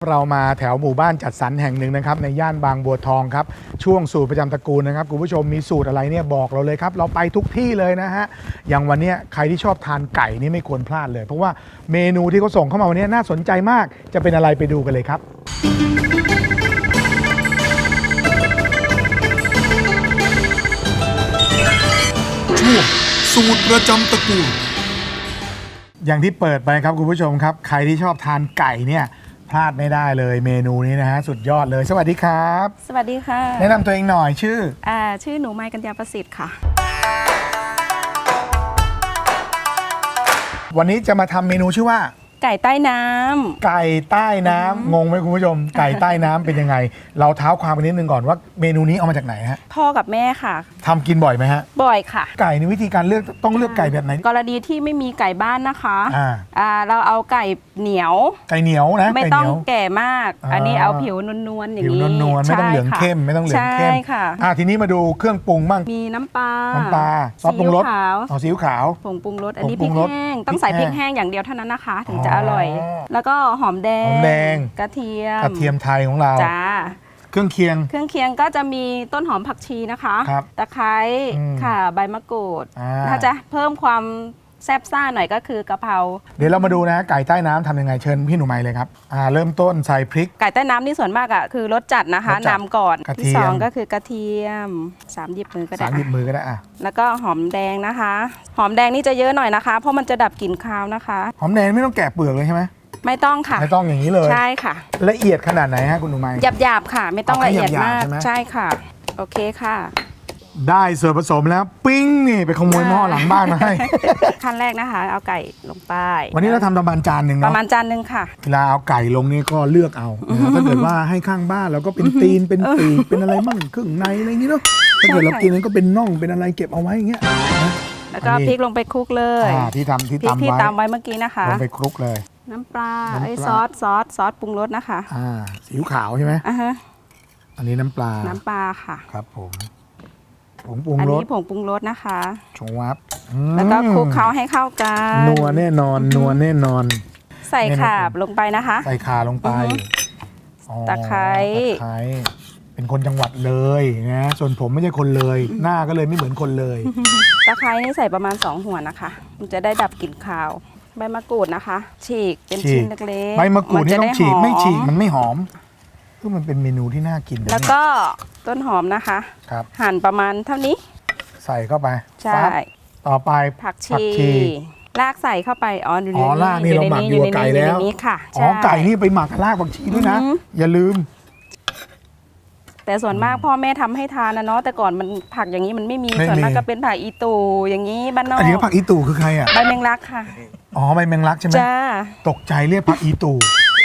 เรามาแถวหมู่บ้านจัดสรรแห่งหนึ่งนะครับในย่านบางบัวทองครับช่วงสูตรประจำตระกูลนะครับคุณผู้ชมมีสูตรอะไรเนี่ยบอกเราเลยครับเราไปทุกที่เลยนะฮะอย่างวันเนี้ยใครที่ชอบทานไก่นี่ไม่ควรพลาดเลย เพราะว่าเมนูที่เขาส่งเข้ามาวันนี้น่าสนใจมากจะเป็นอะไรไปดูกันเลยครับ ช่วงสูตรประจำตระกูล อย่างที่เปิดไปครับคุณผู้ชมครับ ใครที่ชอบทานไก่เนี่ย พลาดไม่ได้เลยเมนูนี้นะฮะสุดยอดเลย สวัสดีครับ สวัสดีค่ะแนะนำตัวเองหน่อยชื่อ อ่าชื่อหนูไม้กัญญาประสิทธิ์ค่ะ วันนี้จะมาทำเมนูชื่อว่า ไก่ใต้น้ำไก่ใต้น้ำงงไหมคุณผู้ชม ไก่ใต้น้ำเป็นยังไง เราเท้าความไปนิดนึงก่อนว่าเมนูนี้เอามาจากไหนฮะ พ่อกับแม่ค่ะ ทำกินบ่อยไหมฮะ บ่อยค่ะ ไก่ในวิธีการเลือกต้องเลือกไก่แบบไหน กรณีที่ไม่มีไก่บ้านนะคะอ่า อ่าเราเอาไก่เหนียว ไก่เหนียวนะไม่ไก่ต้อเหงนียว แก่มาก อ่า อันนี้เอาผิวนวลๆอย่างผิวนี้นวลๆไม่ต้องเหลืองใช่ค่ะเข้มไม่ต้องเหลืองเข้มใช่ค่ะ อ่าทีนี้มาดูเครื่องปรุงบ้างมีน้ำปลาน้ำปลาซอสปรุงรสซีอิ๊วขาวเอาซีอิ๊วขาว ผงปรุงรส อันนี้ผพงปรุริกงรสแห้ง ต้องใส่พพริริกกแห้งแห้งอย่างเดียวเท่านั้นนะคะ ถึงอ๋อจะอร่อยแล้วก็หอมแดง หอมแดง กระเทียมกระเทียมไทยของเรา จ้า เครื่องเคียง เครื่องเคียงก็จะมีต้นหอมผักชีนะคะครับตะไคร้อืมค่ะใบมะกรูด อ่า ถ้าจะเพิ่มความแซ่บซ่าหน่อยก็คือกะเพราเดี๋ยวเรามาดูนะ ไก่ใต้น้ำทำยังไงเชิญพี่หนูไมเลยครับอ่าเริ่มต้นใส่พริก ไก่ใต้น้ำนี่ส่วนมากอะคือรสจัดนะคะรสจัดนำก่อนกระเทียม ที่สองก็คือกระเทียมสามหยิบมือก็ได้สามหยิบอะมือก็ได้อะแล้วก็หอมแดงนะคะ หอมแดงนี่จะเยอะหน่อยนะคะ เพราะมันจะดับกลิ่นคาวนะคะ หอมแดงไม่ต้องแกะเปลือกเลยใช่ไหม ไม่ต้องค่ะ ไม่ต้องอย่างนี้เลยใช่ค่ะ ละเอียดขนาดไหนฮะคุณหนูไมหยาบๆค่ะ ไม่ต้องเอาละแค่เอียดหยาบๆมากใช่ไหม ใช่ค่ะ โอเคค่ะ ได้ส่วนผสมแล้วปิ้งนี่ไปขโมยหม้อหลังบ้านมาให้ ขั้นแรกนะคะ เอาไก่ลงไปวันนี้เราทำประมาณจานหนึ่งปเนาะระมาณจานหนึ่งค่ะ เวลาเอาไก่ลงนี่ก็เลือกเอานะครับถ้าเกิดว่าให้ข้างบ้านเราก็เป็นตีนเป็นปีกเป็นอะไรมั่งเครื่องในอะไรอย่างงี้เนาะถ้าเกิดเรากินนั้นก็เป็นน่องเป็นอะไรเก็บเอาไว้อย่างเงี้ยนะ แล้วก็อันนี้ พริกลงไปคลุกเลยอ่าที่ทำที่พริกตำที่ไว้ตำไว้เมื่อกี้นะคะ ลงไปคลุกเลย น้ำปลาน้ำปลา ไอ้ยซอสซอสซอสปรุงรสนะคะอ่าสีอิ๊วขาวใช่ไหมอะฮะอันนี้น้ำปลาน้ำปลาค่ะ ครับผมผงปรุงอันรนี้สผงปรุงรสนะคะ ชงวับแล้วก็อืมคลุกเคล้าให้เข้ากันนัวแน่นอนนัวแน่นอน ใส่ข่าลงไปนะคะ ใส่ขาลงไปอือฮึอ๋อตะไคร้ ตะไคร้เป็นคนจังหวัดเลยนะส่วนผมไม่ใช่คนเลย หน้าก็เลยไม่เหมือนคนเลย ตะไคร้นี่ใส่ประมาณ 2 หัวนะคะ มันจะได้ดับกลิ่นคาว ใบมะกรูดนะคะ ฉีกเป็นฉีชิ้กนเล็กๆใบมะกรูดนี่จะต้องฉีกหอไม่ฉีกมันไม่หอมก็มันเป็นเมนูที่น่ากินนะแล้วก็ต้นหอมนะคะครับ หั่นประมาณเท่านี้ใส่เข้าไปใช่ปั๊บต่อไปผักผักชีชีลากใส่เข้าไปอ๋ออยู่ในอ๋อลากนี่เราหมักอยู่กับไก่ในแล้วนี้ค่ะอ๋อใช่ ไก่นี่ไปหมักกับรากผักชีด้วยนะ อือหืออย่าลืม แต่ส่วนมากพ่อแม่ทำให้ทานนะเนาะแต่ก่อนมันผักอย่างนี้มันไม่มีไม่ส่วนมากมีก็เป็นผักอีตูอย่างนี้บ้านนอกอันนี้ผักอีตู่คือใครอะ ใบแมงลักค่ะอ๋อใบแมงลักใช่ไหมจ้าตกใจเรียกผักอีตู่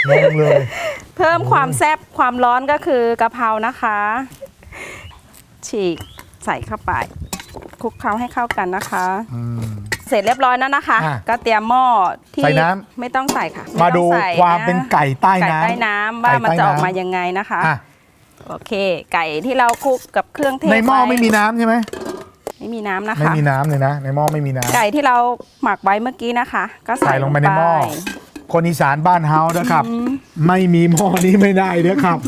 งงเลย เพิ่มความแซ่บความร้อนก็คือกะเพรานะคะ ฉีกใส่เข้าไปคลุกเคล้าให้เข้ากันนะคะ อืม เสร็จเรียบร้อยแล้วนะคะ อะก็เตรียมหม้อที่ใส่น้ำ ไม่ต้องใส่ค่ะมาไต้ดูองใส่ความะเป็นไก่ใต้ไก่น้ำใต้น้ำว่าไก่มันใต้จะออกน้ำมายังไงนะคะ อะ โอเค ไก่ที่เราคลุกกับเครื่องเทศในหม้อว้ไม่มีน้ำใช่ไหมไม่มีน้ำนะคะไม่มีน้ำเลยนะ ในหม้อไม่มีน้ำไก่ที่เราหมักไว้เมื่อกี้นะคะ ก็ใส่ใส่ลงไปในหม้อคนอีสานบ้านเฮานะครับ ไม่มีหม้อนี้ไม่ได้เด้อครับ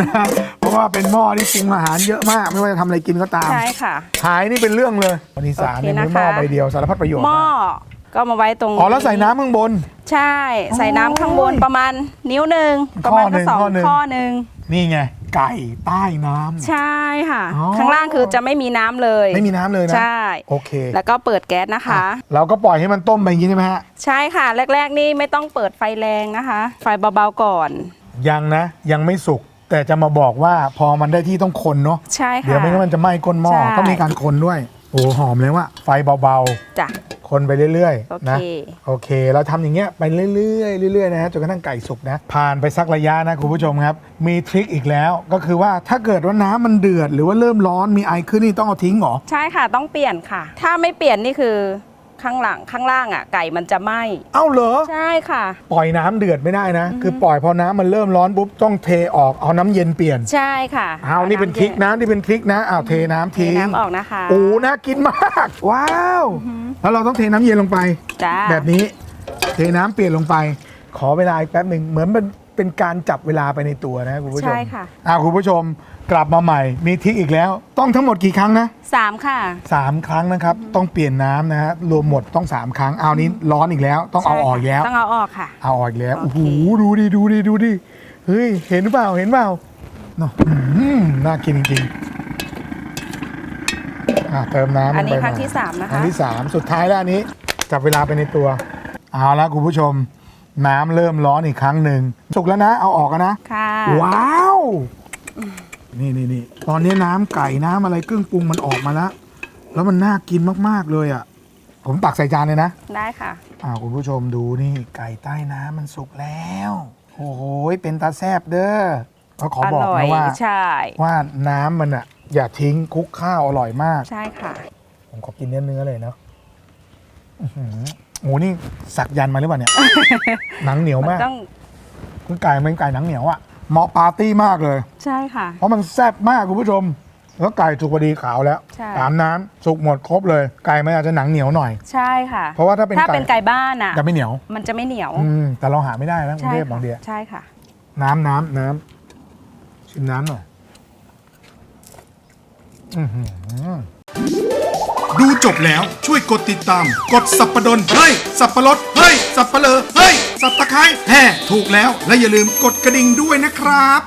นะเพราะว่าเป็นหม้อที่ปรุงอาหารเยอะมาก ไม่ว่าจะทำอะไรกินก็ตาม ใช่ค่ะ หายนี่เป็นเรื่องเลย คนอีสานเนี่ยโอเคนะคะไม่หม้อใบเดียวสารพัดประโยชน์หม้อมากก็มาไว้ตรงอ๋อแล้วใส่น้ำข้างบน ใช่ ใส่น้ำข้างบนโอ้ยประมาณนิ้วหนึ่งประมาณข้อหนึ่ก็งสองข้อหนึ่ง ข้อหนึ่งนี่ไง ไก่ใต้น้ำ ใช่ค่ะ อ๋อ ข้างล่างคือจะไม่มีน้ำเลยไม่มีน้ำเลยนะ ใช่ โอเคแล้วก็เปิดแก๊สนะคะ เราก็ปล่อยให้มันต้มไปอย่างนี้ใช่ไหมฮะ ใช่ค่ะ แรก ๆ นี่ไม่ต้องเปิดไฟแรงนะคะ ไฟเบาๆก่อน ยังนะ ยังไม่สุก แต่จะมาบอกว่าพอมันได้ที่ต้องคนเนาะ ใช่ค่ะ เดี๋ยวไม่งั้นมันจะไหม้ก้นหม้อ ใช่ ต้องมีการคนด้วย โอ้หอมเลยว่าไฟเบาจ้ะๆ คนไปเรื่อยโอๆเคนะโอเค เราทำอย่างเงี้ยไปเรื่อยๆเรื่อยๆนะฮะจนกระทั่งไก่สุกนะผ่านไปสักระยะนะคุณผู้ชมครับ มีทริคอีกแล้วก็คือว่าถ้าเกิดว่าน้ำมันเดือด หรือว่าเริ่มร้อนมีไอขึ้นนี่ต้องเอาทิ้งเหรอ ใช่ค่ะต้องเปลี่ยนค่ะ ถ้าไม่เปลี่ยนนี่คือ ข้างหลังข้างล่างอะไก่มันจะไหม้เอ้าเหรอ ใช่ค่ะ ปล่อยน้ำเดือดไม่ได้นะ คือปล่อยพอน้ำมันเริ่มร้อนปุ๊บต้องเทออกเอาน้ำเย็นเปลี่ยนใช่ค่ะเอานี่เป็นทริคนะนี่เป็นทริคนะอ้าวเทน้ำเททิ้งน้ำออกนะคะโอ้น่ากินมาก ว้าว แล้วเราต้องเทน้ำเย็นลงไป จ้า แบบนี้เทน้ำเปลี่ยนลงไป ขอเวลาอีกแป๊บหนึ่งเหมือนเป็นไป เป็นการจับเวลาไปในตัวนะคุณผู้ชมใช่ค่ะ อ่าคุณผู้ชมกลับมาใหม่ มีทริกอีกแล้ว ต้องทั้งหมดกี่ครั้งนะสามค่ะ สามครั้งนะครับ ต้องเปลี่ยนน้ำนะฮะรวมหมดต้องสามครั้งเอานี้ร้อนอีกแล้ว ต้องเอาออกอีกแล้ว ต้องเอาออกค่ะ เอาออกอีกแล้วโอโอ้เคโหดูดิดูดิดูดิเฮ้ยเห็นเปล่าเห็นเปล่าเนาะอื้อหือน่ากินจริงๆอะเติมน้ำลอันงนี้ไปครั้งหน่อยที่สามนะอันคะที่สามสุดท้ายแล้วอันนี้จับเวลาไปในตัว เอาละคุณผู้ชม น้ำเริ่มร้อนอีกครั้งหนึ่งสุกแล้วนะ เอาออกกันนะ ค่ะ ว้าว นี่นี่นี่ตอนนี้น้ำไก่น้ำอะไรเครื่องปรุงมันออกมาแล้ว แล้วมันน่ากินมากๆเลยอะ ผมตักใส่จานเลยนะ ได้ค่ะ อ่าคุณผู้ชมดูนี่ไก่ใต้น้ำมันสุกแล้ว โอ้โหเป็นตาแซบเด้อเขาขอบอกร่อยนะว่า ใช่ ว่าน้ำมันอะ อย่าทิ้งคลุกข้าวอร่อยมาก ใช่ค่ะ ผมขอกินเนื้อเนื้อๆเลยเนาะอื้อหือ โอ้นี่สักยันต์มาหรือเปล่าเนี่ย หนังเหนียวมากต้องคุณไก่มันไก่หนังเหนียวอะเหมาะปาร์ตี้มากเลย ใช่ค่ะ เพราะมันแซ่บมากคุณผู้ชม แล้วไก่สุกพอดีขาวแล้วใช่ตามน้ำสุกหมดครบเลย ไก่มันอาจจะหนังเหนียวหน่อย ใช่ค่ะเพราะว่าถ้าเป็นถ้าไก่เป็นไก่บ้านอะจะไม่เหนียวมันจะไม่เหนียวอืมแต่เราหาไม่ได้นะกรุงใช่เทพค่ะบางทีใช่ค่ะ น้ำน้ำน้ำชิมน้ำหน่อยอื้อหือ ดูจบแล้วช่วยกดติดตาม กดสับปะดนเฮ้ยสับปะรดเฮ้ยสับปะเลอเฮ้ยสับตะไคร้แห่ถูกแล้วและอย่าลืมกดกระดิ่งด้วยนะครับ